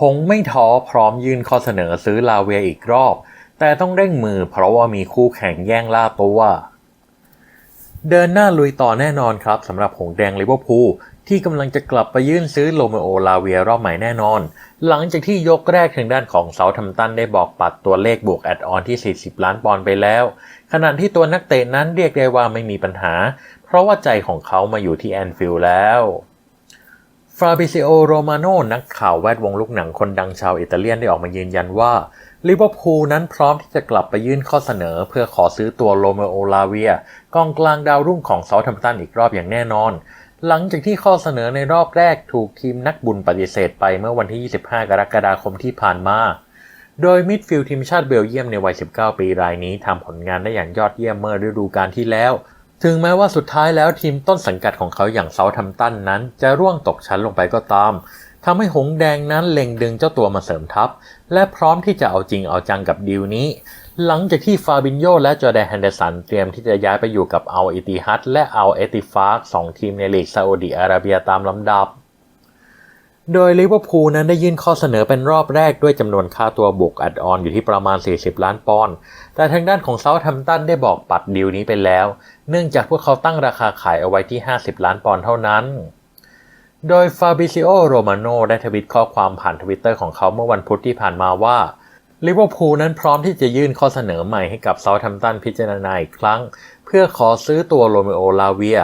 หงไม่ท้อพร้อมยื่นข้อเสนอซื้อลาเวียอีกรอบ แต่ต้องเร่งมือเพราะว่ามีคู่แข่งแย่งล่าตัวเดินหน้าลุยต่อแน่นอนครับสำหรับหงแดงลิเวอร์พูลที่กำลังจะกลับไปยื่นซื้อโรเมโอลาเวียรอบใหม่แน่นอน หลังจากที่ยกแรกทางด้านของเซาทัมตันได้บอกปัดตัวเลขบวกแอดออนที่ 40 ล้านปอนด์ไปแล้ว ขณะที่ตัวนักเตะนั้นเรียกได้ว่าไม่มีปัญหา เพราะว่าใจของเขามาอยู่ที่แอนฟิลด์แล้ว ฟราบิซิโอ โรมาโนนักข่าวแวดวงลูกหนังคนดังชาวอิตาเลียนได้ออกมายืนยันว่าลิเวอร์พูลนั้นพร้อมที่จะกลับไปยื่นข้อเสนอ เพื่อขอซื้อตัวโรเมโอลาเวียกองกลางดาวรุ่งของเซาทัมตันอีกรอบอย่างแน่นอน หลังจากที่ข้อเสนอในรอบแรกถูกทีมนักบุญปฏิเสธไปเมื่อวันที่ 25 กรกฎาคมที่ผ่านมา โดยมิดฟิลด์ทีมชาติเบลเยียมในวัย 19 ปีรายนี้ทำผลงานได้อย่างยอดเยี่ยมเมื่อฤดูกาลที่แล้ว ถึงแม้ว่าสุดท้ายแล้วทีมต้นสังกัดของเขาอย่างเซาทัมตันนั้น จะร่วงตกชั้นลงไปก็ตามทำให้หงแดงนั้นเล็งดึงเจ้าตัวมาเสริมทัพ และพร้อมที่จะเอาจริงเอาจังกับดีลนี้ หลังจากที่ฟาบินโยและจอแดนแฮนเดสันเตรียมที่จะย้ายไปอยู่กับอัลอิติฮัดและอัลเอติฟาร์สองทีมในลีกซาอุดีอาระเบียตามลำดับ โดยลิเวอร์พูลนั้นได้ยื่นข้อเสนอเป็นรอบแรกด้วยจำนวนค่าตัวบุกอัดออนอยู่ที่ประมาณ 40 ล้านปอนด์ แต่ทางด้านของเซาท์แฮมป์ตันได้บอกปัดดีลนี้ไปแล้ว เนื่องจากพวกเขาตั้งราคาขายเอาไว้ที่ 50 ล้านปอนด์เท่านั้น โดยฟาบิซิโอ โรมาโนได้ทวิตข้อความผ่านทวิตเตอร์ของเขาเมื่อวันพุธที่ผ่านมาว่าลิเวอร์พูลนั้นพร้อมที่จะยื่นข้อเสนอใหม่ให้กับเซาท์แฮมป์ตันพิจารณาอีกครั้ง เพื่อขอซื้อตัวโรเมโอลาเวีย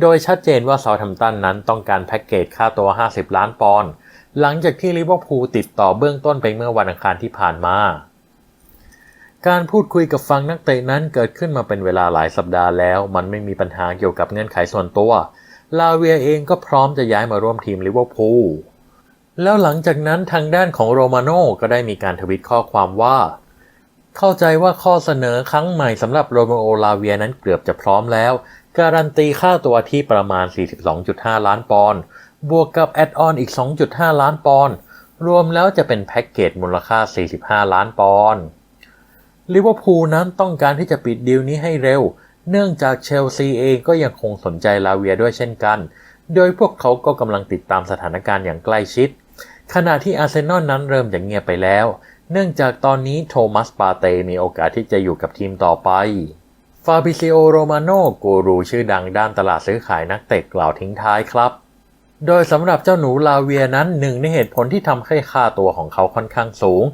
โดยชัดเจนว่าเซาท์แฮมตันนั้นต้องการแพ็กเกจค่าตัว 50 ล้านปอนด์หลังจากที่ลิเวอร์พูลติดต่อเบื้องต้นไปเมื่อวันอังคารที่ผ่านมา การพูดคุยกับฟังนักเตะนั้นเกิดขึ้นมาเป็นเวลาหลายสัปดาห์แล้ว มันไม่มีปัญหาเกี่ยวกับเงื่อนไขส่วนตัว ลาเวียเองก็พร้อมจะย้ายมาร่วมทีมลิเวอร์พูล แล้วหลังจากนั้นทางด้านของโรมาโน่ก็ได้มีการทวิตข้อความว่า เข้าใจว่าข้อเสนอครั้งใหม่สำหรับโรเมโอลาเวียนั้นเกือบจะพร้อมแล้ว การันตีค่าตัวที่ประมาณ 42.5 ล้านปอนด์ บวกกับแอดออนอีก 2.5 ล้านปอนด์ รวมแล้วจะเป็นแพ็กเกจมูลค่า 45 ล้านปอนด์ลิเวอร์พูลนั้นต้องการที่จะปิดดีลนี้ให้เร็ว เนื่องจากเชลซีเองก็ยังคงสนใจลาเวียด้วยเช่นกัน โดยพวกเขาก็กำลังติดตามสถานการณ์อย่างใกล้ชิด ขณะที่อาร์เซนอลนั้นเริ่มจะเงียบไปแล้ว เนื่องจากตอนนี้โทมัสปาเตมีโอกาสที่จะอยู่กับทีมต่อไป ฟาบิซิโอ โรมาโนกูรูชื่อดังด้านตลาดซื้อขายนักเตะกล่าวทิ้งท้ายครับ โดยสำหรับเจ้าหนูลาเวียนั้นหนึ่งในเหตุผลที่ทำให้ค่าตัวของเขาค่อนข้างสูง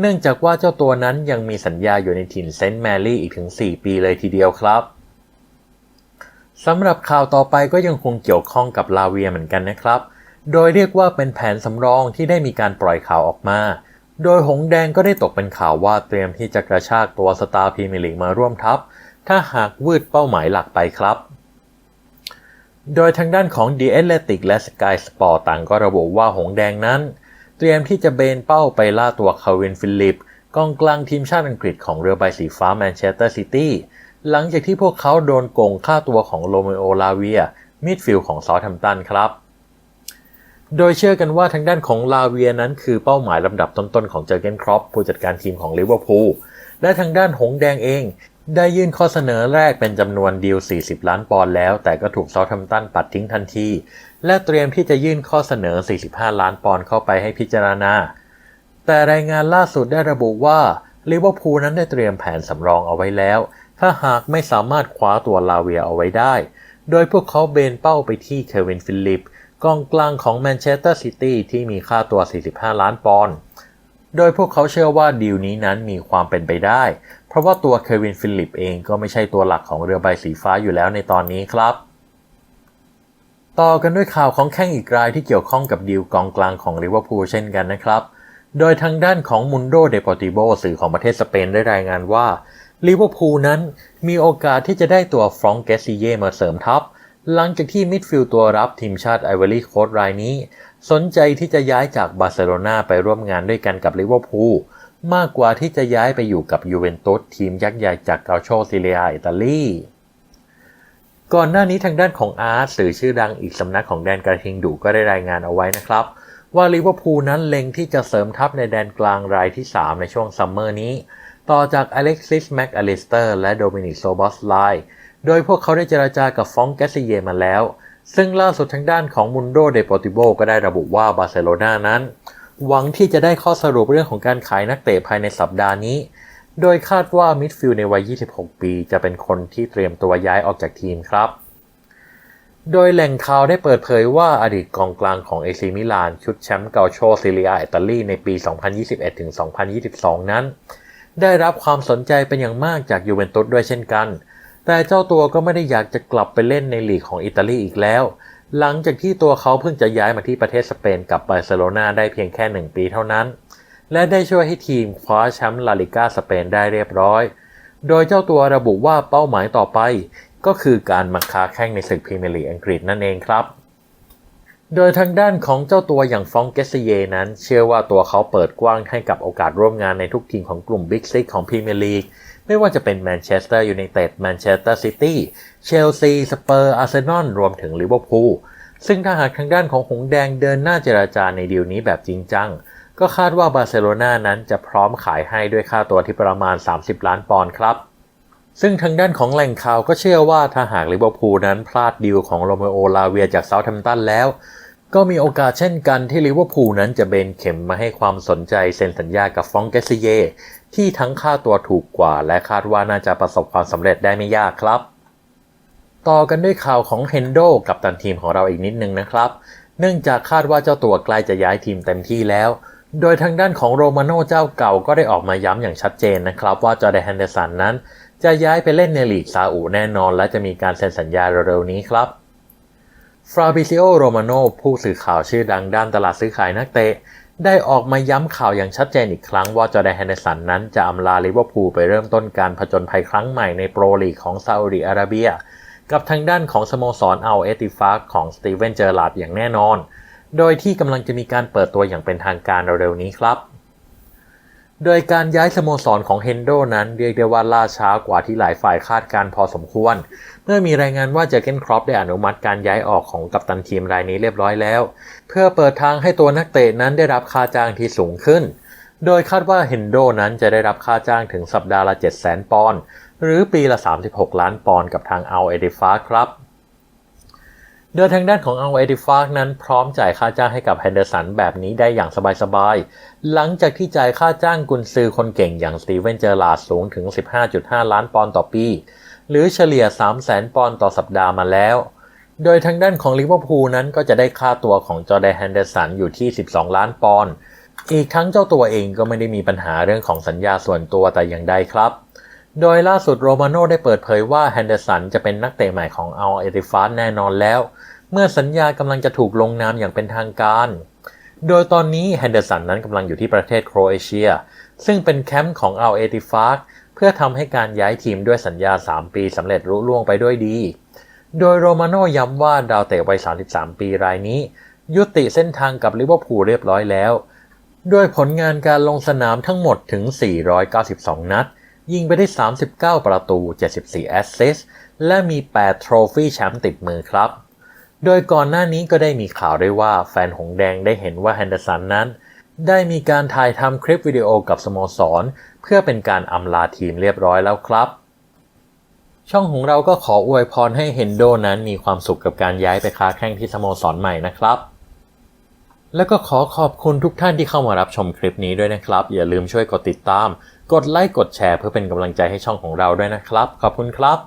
เนื่องจากว่าเจ้าตัวนั้นยังมีสัญญาอยู่ในถิ่นเซนต์แมรี่อีกถึง 4 ปีเลยทีเดียวครับสำหรับข่าวต่อไปก็ยังคงเกี่ยวข้องกับลาเวียเหมือนกันนะครับ โดยเรียกว่าเป็นแผนสำรองที่ได้มีการปล่อยข่าวออกมา โดยหงแดงก็ได้ตกเป็นข่าวว่าเตรียมที่จะกระชากตัวสตาร์พรีเมียร์ลีกมาร่วมทัพ ถ้าหากวืดเป้าหมายหลักไปครับ โดยทางด้านของ The Athletic และ Sky Sport ต่างก็ระบุว่าหงแดงนั้น เตรียมที่จะเบนเป้าไปล่าตัวคาวินฟิลิปกองกลางทีมชาติอังกฤษของเรือใบสีฟ้าแมนเชสเตอร์ซิตี้หลังจากที่พวกเขาโดนโกงค่าตัวของโรเมโอลาเวียมิดฟิลด์ของซอทแฮมตันครับ โดยเชื่อกันว่าทางด้านของลาเวียนั้นคือเป้าหมายลำดับต้นๆของเจอร์เกนครอปผู้จัดการทีมของลิเวอร์พูลและทางด้านหงแดงเอง ได้ยื่นข้อเสนอแรกเป็นจำนวนดีล 40 ล้านปอนด์แล้ว แต่ก็ถูกซอทแฮมตันปัดทิ้งทันที และเตรียมที่จะยื่นข้อเสนอ 45 ล้านปอนด์เข้าไปให้พิจารณา แต่รายงานล่าสุดได้ระบุว่าลิเวอร์พูลนั้นได้เตรียมแผนสำรองเอาไว้แล้ว ถ้าหากไม่สามารถคว้าตัวลาเวียเอาไว้ได้ โดยพวกเขาเบนเป้าไปที่เควินฟิลลิปกองกลางของแมนเชสเตอร์ซิตี้ที่มีค่าตัว 45 ล้านปอนด์ โดยพวกเขาเชื่อว่าดีลนี้นั้นมีความเป็นไปได้ เพราะว่าตัวเควินฟิลิปเองก็ไม่ใช่ตัวหลักของเรือใบสีฟ้าอยู่แล้วในตอนนี้ครับ ต่อกันด้วยข่าวของแข้งอีกรายที่เกี่ยวข้องกับดีลกองกลางของลิเวอร์พูลเช่นกันนะครับ โดยทางด้านของมุนโดเดปอติโบสื่อของประเทศสเปนได้รายงานว่าลิเวอร์พูลนั้นมีโอกาสที่จะได้ตัวฟรองเกสซิเย่มาเสริมทัพ หลังจากที่มิดฟิลด์ตัวรับทีมชาติไอวอรี่โคสต์รายนี้ สนใจที่จะย้ายจากบาร์เซโลนาไปร่วมงานด้วยกันกับลิเวอร์พูลมากกว่าที่จะย้ายไปอยู่กับยูเวนตุสทีมยักษ์ใหญ่จากกาโชซิเลียอิตาลีก่อนหน้านี้ทางด้านของอาร์ตสื่อชื่อดังอีกสำนักของแดนกระทิงดุก็ได้รายงานเอาไว้นะครับ ว่าลิเวอร์พูลนั้นเล็งที่จะเสริมทัพในแดนกลางรายที่ 3 ในช่วงซัมเมอร์นี้ ต่อจากอเล็กซิสแม็กอลิสเตอร์และโดมินิกโซบอสไลโดยพวกเขาได้เจราจากับฟองแกสซิเยมาแล้ว ซึ่งล่าสุดทางด้านของมุนโดเดโปติโบก็ได้ระบุว่าบาร์เซโลนานั้น หวังที่จะได้ข้อสรุปเรื่องของการขายนักเตะภายในสัปดาห์นี้ โดยคาดว่ามิดฟิลด์ในวัย 26 ปี จะเป็นคนที่เตรียมตัวย้ายออกจากทีมครับ โดยแหล่งข่าวได้เปิดเผยว่าอดีตกองกลางของเอซิมิลาน ชุดแชมป์เกาโชซิเลียอิตาลีในปี 2021-2022 นั้น ได้รับความสนใจเป็นอย่างมากจากยูเวนตุสด้วยเช่นกัน แต่เจ้าตัวก็ไม่ได้อยากจะกลับไปเล่นในลีกของอิตาลีอีกแล้ว หลังจากที่ตัวเขาเพิ่งจะย้ายมาที่ประเทศสเปนกับบาร์เซโลนาได้เพียงแค่หนึ่งปีเท่านั้น และได้ช่วยให้ทีมคว้าแชมป์ลาลิก้าสเปนได้เรียบร้อย โดยเจ้าตัวระบุว่าเป้าหมายต่อไป ก็คือการมาค้าแข่งในศึกพรีเมียร์ลีกอังกฤษนั่นเองครับโดยทางด้านของเจ้าตัวอย่างฟองเกสเยนั้น เชื่อว่าตัวเขาเปิดกว้างให้กับโอกาสร่วมงานในทุกทีมของกลุ่มบิ๊กซิกของพรีเมียร์ลีก ไม่ว่าจะเป็นแมนเชสเตอร์ยูไนเต็ดแมนเชสเตอร์ซิตี้เชลซีสเปอร์อาร์เซนอลรวมถึงลิเวอร์พูลซึ่งถ้าหากทางด้านของหงแดงเดินหน้าเจราจาในดีลนี้แบบจริงจัง ก็คาดว่าบาร์เซโลนานั้นจะพร้อมขายให้ด้วยค่าตัวที่ประมาณ 30 ล้านปอนด์ครับซึ่งทางด้านของแหล่งข่าวก็เชื่อว่าถ้าหากลิเวอร์พูลนั้นพลาดดีลของโรเมโอลาเวียจากเซาท์แฮมป์ตันแล้ว ก็มีโอกาสเช่นกันที่ลิเวอร์พูลนั้นจะเบนเข็มมาให้ความสนใจเซ็นสัญญากับฟองเกสเย ที่ทั้งค่าตัวถูกกว่า และคาดว่าน่าจะประสบความสำเร็จได้ไม่ยากครับ ต่อกันด้วยข่าวของเฮนโดกับตันทีมของเราอีกนิดนึงนะครับ เนื่องจากคาดว่าเจ้าตัวใกล้จะย้ายทีมเต็มที่แล้ว โดยทางด้านของโรมาโน่เจ้าเก่าก็ได้ออกมาย้ำอย่างชัดเจนนะครับว่าจอร์แดนแฮนเดอร์สันนั้น จะย้ายไปเล่นในลีกซาอุแน่นอน และจะมีการเซ็นสัญญาเร็วๆนี้ครับฟราบิซิโอ โรมาโนผู้สื่อข่าวชื่อดังด้านตลาดซื้อขายนักเตะ ได้ออกมาย้ำข่าวอย่างชัดเจนอีกครั้งว่าจอแดนแฮนเดสันนั้นจะอำลาลิเวอร์พูลไปเริ่มต้นการผจญภัยครั้งใหม่ในโปรลีกของซาอุดิอาระเบีย กับทางด้านของสโมสรอัลเอติฟากของสตีเวนเจอร์ลาดอย่างแน่นอน โดยที่กำลังจะมีการเปิดตัวอย่างเป็นทางการเร็วๆนี้ครับ โดยการย้ายสโมสรของเฮนโดนั้นเรียกได้ว่าล่าช้ากว่าที่หลายฝ่ายคาดการพอสมควร เมื่อมีรายงานว่าเจเกนครอปได้อนุมัติการย้ายออกของกัปตันทีมรายนี้เรียบร้อยแล้ว เพื่อเปิดทางให้ตัวนักเตะนั้นได้รับค่าจ้างที่สูงขึ้น โดยคาดว่าเฮนโดนั้นจะได้รับค่าจ้างถึงสัปดาห์ละ 700,000 ปอนด์หรือปีละ 36 ล้านปอนด์กับทางอัลเอดิฟาครับ โดยทางด้านของอัลเอดิฟากนั้นพร้อมจ่ายค่าจ้างให้กับแฮนเดอร์สันแบบนี้ได้อย่างสบายๆ หลังจากที่จ่ายค่าจ้างกุนซือคนเก่งอย่างสตีเวนเจอร์ลาดสูงถึง 15.5 ล้านปอนด์ต่อปี หรือเฉลี่ย 300,000 ปอนด์ต่อสัปดาห์มาแล้ว โดยทางด้านของลิเวอร์พูลนั้นก็จะได้ค่าตัวของจอร์แดนแฮนเดอร์สันอยู่ที่ 12 ล้านปอนด์ อีกทั้งเจ้าตัวเองก็ไม่ได้มีปัญหาเรื่องของสัญญาส่วนตัวแต่อย่างใดครับ โดยล่าสุดโรมาโน่ได้เปิดเผยว่าแฮนเดอร์สันจะเป็นนักเตะใหม่ของอัลเอติฟาสแน่นอนแล้ว เมื่อสัญญากำลังจะถูกลงนามอย่างเป็นทางการ โดยตอนนี้แฮนเดอร์สันนั้นกำลังอยู่ที่ประเทศโครเอเชีย ซึ่งเป็นแคมป์ของอัลเอติฟาสเพื่อทำให้การย้ายทีมด้วยสัญญา 3 ปีสำเร็จรุ่ล่วงไปด้วยดี โดยโรมาโน่ย้ำว่าดาวเตะวัย 33 ปีรายนี้ ยุติเส้นทางกับลิเวอร์พูลเรียบร้อยแล้ว ด้วยผลงานการลงสนามทั้งหมดถึง 492 นัด ยิงไปได้ 39 ประตู 74 แอสซิสต์ และมี8โทรฟี่แชมป์ติดมือครับ โดยก่อนหน้านี้ก็ได้มีข่าวด้วยว่าแฟนหงแดงได้เห็นว่าแฮนเดอร์สันนั้น ได้มีการถ่ายทำคลิปวิดีโอกับสโมสร เพื่อเป็นการอำลาทีมเรียบร้อยแล้วครับ ช่องของเราก็ขออวยพรให้เฮนโดนั้นมีความสุขกับการย้ายไปค้าแข่งที่สโมสรใหม่นะครับแล้วก็ขอขอบคุณทุกท่านที่เข้ามารับชมคลิปนี้ด้วยนะครับ อย่าลืมช่วยกดติดตาม กดไลค์กดแชร์เพื่อเป็นกำลังใจให้ช่องของเราด้วยนะครับ ขอบคุณครับ